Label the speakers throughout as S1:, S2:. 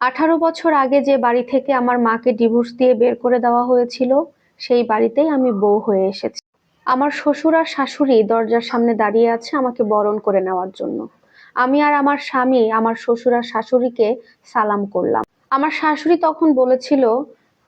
S1: আঠারো বছর আগে যে বাড়ি থেকে আমার মাকে ডিভোর্স দিয়ে বের করে দেওয়া হয়েছিল, সেই বাড়িতেই আমি বউ হয়ে এসেছি। আমার শ্বশুর আর শাশুড়ি দরজার সামনে দাঁড়িয়ে আছে আমাকে বরণ করে নেওয়ার জন্য। আমি আর আমার স্বামী, আমার শ্বশুর আর শাশুড়িকে সালাম করলাম। আমার শাশুড়ি তখন বলেছিল,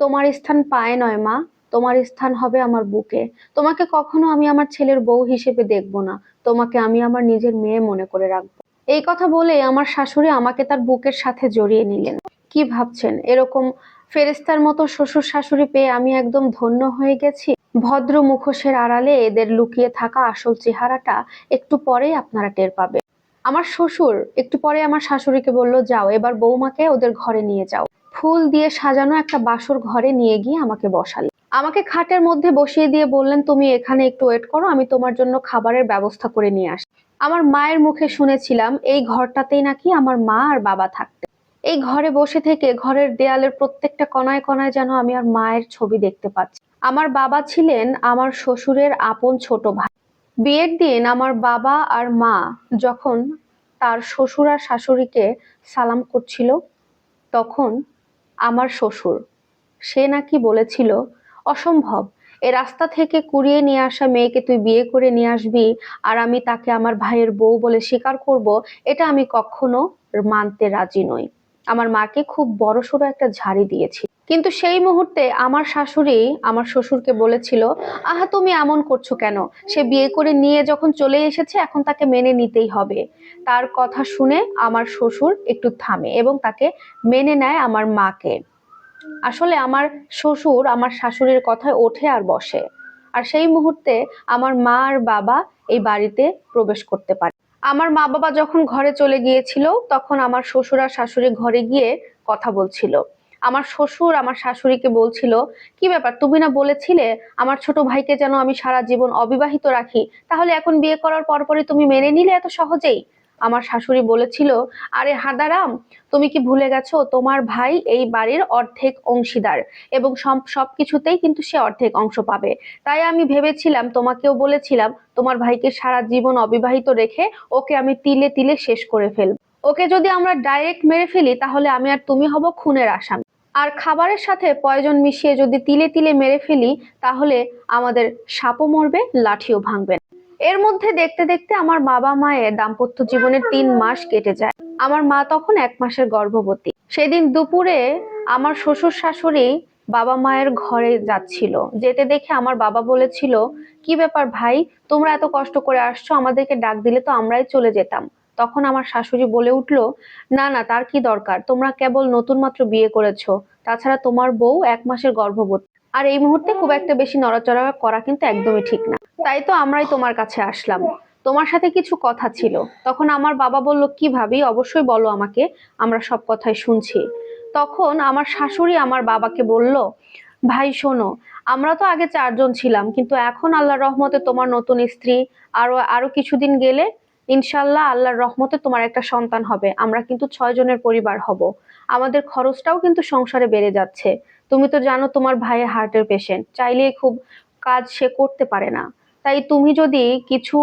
S1: তোমার স্থান পায়ে নয় মা, তোমার স্থান হবে আমার বুকে। তোমাকে কখনো আমি আমার ছেলের বউ হিসেবে দেখব না। তোমাকে আমি আমার নিজের মেয়ে মনে করে রাখব। এই কথা বলে আমার শাশুড়ি আমাকে তার বুকের সাথে জড়িয়ে নিলেন। কি ভাবছেন? এরকম ফেরেস্তার মতো শ্বশুর শাশুড়ি পেয়ে আমি একদম ধন্য হয়ে গেছি? ভদ্র মুখোশের আড়ালে এদের লুকিয়ে থাকা আসল চেহারাটা একটু পরেই আপনারা টের পাবে আমার শ্বশুর একটু পরে আমার শাশুড়িকে বলল, যাও, এবার বৌমাকে ওদের ঘরে নিয়ে যাও। ফুল দিয়ে সাজানো একটা বাসর ঘরে নিয়ে গিয়ে আমাকে বসালেন। আমাকে খাটের মধ্যে বসিয়ে দিয়ে বললেন, তুমি এখানে একটু ওয়েট করো, আমি তোমার জন্য খাবারের ব্যবস্থা করে নিয়ে আসি। আমার মায়ের মুখে শুনেছিলাম, এই ঘরটাতেই নাকি আমার মা আর বাবা থাকতে এই ঘরে বসে থেকে ঘরের দেয়ালের প্রত্যেকটা কণায় কণায় যেন আমি আর মায়ের ছবি দেখতে পাচ্ছি। আমার বাবা ছিলেন আমার শ্বশুরের আপন ছোট ভাই। বিয়ের দিন আমার বাবা আর মা যখন তার শ্বশুর আর শাশুড়িকে সালাম করছিল, তখন আমার শ্বশুর, সে নাকি বলেছিল, অসম্ভব এ রাস্তা থেকে কুড়িয়ে নিয়ে আসা মেয়েকে তুই বিয়ে করে নিয়ে আসবি আর আমি তাকে আমার ভাইয়ের বউ বলে স্বীকার করব, এটা আমি কখনো মানতে রাজি নই। আমার মাকে খুব বড়সড় একটা ঝাড়ি দিয়েছি। কিন্তু সেই মুহূর্তে আমার শাশুড়ি আমার শ্বশুরকে বলেছিল, আহা, তুমি এমন করছ কেন? সে বিয়ে করে নিয়ে যখন চলে এসেছে, এখন তাকে মেনে নিতেই হবে। তার কথা শুনে আমার শ্বশুর একটু থামে এবং তাকে মেনে নেয় আমার মাকে। আসলে আমার শ্বশুর আমার শাশুড়ির কথায় ওঠে আর বসে। আর সেই মুহূর্তে আমার মা আর বাবা এই বাড়িতে প্রবেশ করতে পারে। আমার মা বাবা যখন ঘরে চলে গিয়েছিল, তখন আমার শ্বশুর আর শাশুড়ি ঘরে গিয়ে কথা বলছিল। আমার শ্বশুর আমার শাশুড়িকে বলছিল, কি ব্যাপার, তুমি না বলেছিলে আমার ছোট ভাইকে যেন আমি সারা জীবন অবিবাহিত রাখি? তাহলে এখন বিয়ে করার পরপরই তুমি মেনে নিলে এত সহজেই? আমার শাশুড়ি বলেছিল, আরে হাদারাম, তুমি কি ভুলে গেছো? তোমার ভাই এই বাড়ির অর্ধেক অংশীদার এবং সব, সবকিছুতেই কিন্তু সে অর্ধেক অংশ পাবে। তাই আমি ভেবেছিলাম, তোমাকেও বলেছিলাম, তোমার ভাইকে সারা জীবন অবিবাহিত রেখে ওকে আমি তিলে তিলে শেষ করে ফেলব। ওকে যদি আমরা ডাইরেক্ট মেরে ফেলি, তাহলে আমি আর তুমি হব খুনের আসামি। আর খাবারের সাথে পয়জন মিশিয়ে যদি তিলে তিলে মেরে ফেলি, তাহলে আমাদের সাপও মরবে, লাঠিও ভাঙবে। এর মধ্যে দেখতে দেখতে আমার বাবা মায়ের দাম্পত্য জীবনের তিন মাস কেটে যায়। আমার মা তখন এক মাসের গর্ভবতী। সেদিন দুপুরে আমার শ্বশুর শাশুড়ি বাবা মায়ের ঘরে যাচ্ছিল। যেতে দেখে আমার বাবা বলেছিল, কি ব্যাপার ভাই, তোমরা এত কষ্ট করে আসছো, আমাদেরকে ডাক দিলে তো আমরাই চলে যেতাম। তখন আমার শাশুড়ি বলে উঠল, না না, তার কি দরকার? তোমরা কেবল নতুন মাত্র বিয়ে করেছ। তাছাড়া তোমার বউ এক মাসের গর্ভবতী। আর এই মুহূর্তে খুব একটা বেশি নড়াচড়া করা কিন্তু একদমই ঠিক না। তাই তো আমরাই তোমার কাছে আসলাম। তোমার সাথে কিছু কথা ছিল। তখন আমার বাবা বলল, কি ভাবি? অবশ্যই বলো আমাকে। আমরা সব কথাই শুনছি। তখন আমার শাশুড়ি আমার বাবাকে বলল, ভাই, শোনো, আমরা তো আগে চারজন ছিলাম, কিন্তু এখন আল্লাহর রহমতে তোমার নতুন স্ত্রী আরও আরও কিছুদিন গেলে ইনশাল্লাহ আল্লাহর রহমতে তোমার একটা সন্তান হবে। আমরা কিন্তু ছয় জনের পরিবার হব। আমাদের খরচটাও কিন্তু সংসারে বেড়ে যাচ্ছে। তুমি তো জানো তোমার ভাইয়ের হার্টের পেশেন্ট চাইলেই খুব কাজ সে করতে পারে না। তাই তুমি যদি কিছু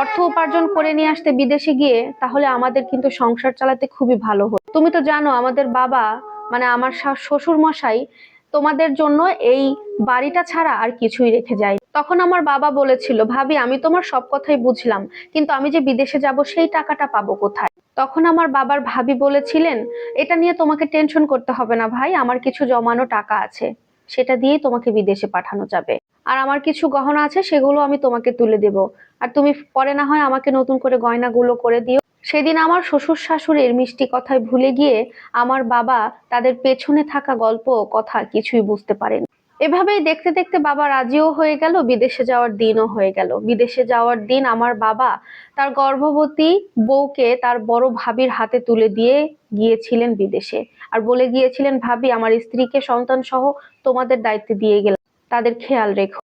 S1: অর্থ উপার্জন করে নিয়ে আসতে বিদেশে গিয়ে, তাহলে আমাদের কিন্তু সংসার চালাতে খুবই ভালো হতো। তুমি তো জানো আমাদের বাবা মানে আমার শ্বশুর মশাই তোমাদের জন্য এই বাড়িটা ছাড়া আর কিছুই রেখে যায়। তখন আমার বাবা বলেছিল, ভাবি, আমি তোমার সব কথাই বুঝলাম, কিন্তু আমি যে বিদেশে যাব, সেই টাকাটা পাবো কোথায়? তখন আমার বাবার ভাবি বলেছিলেন, এটা নিয়ে তোমাকে টেনশন করতে হবে না ভাই, আমার কিছু জমানো টাকা আছে। সেটা দিয়েই তোমাকে বিদেশে পাঠানো যাবে। আর আমার কিছু গহনা আছে, সেগুলো আমি তোমাকে তুলে দেব। আর তুমি পরে না হয় আমাকে নতুন করে গয়নাগুলো করে দিও। সেদিন আমার শ্বশুর শাশুড়ির মিষ্টি কথায় ভুলে গিয়ে আমার বাবা তাদের পেছনে থাকা গল্প, কথা কিছুই বুঝতে পারেন এভাবেই দেখতে দেখতে বাবা রাজিও হয়ে গেল, বিদেশে যাওয়ার দিনও হয়ে গেল। বিদেশে যাওয়ার দিন আমার বাবা তার গর্ভবতী বউকে তার বড় ভাবির হাতে তুলে দিয়ে গিয়েছিলেন বিদেশে। আর বলে গিয়েছিলেন, ভাবি, আমার স্ত্রীকে সন্তান সহ তোমাদের দায়িত্বে দিয়ে গেলাম। তাদের খেয়াল রেখো।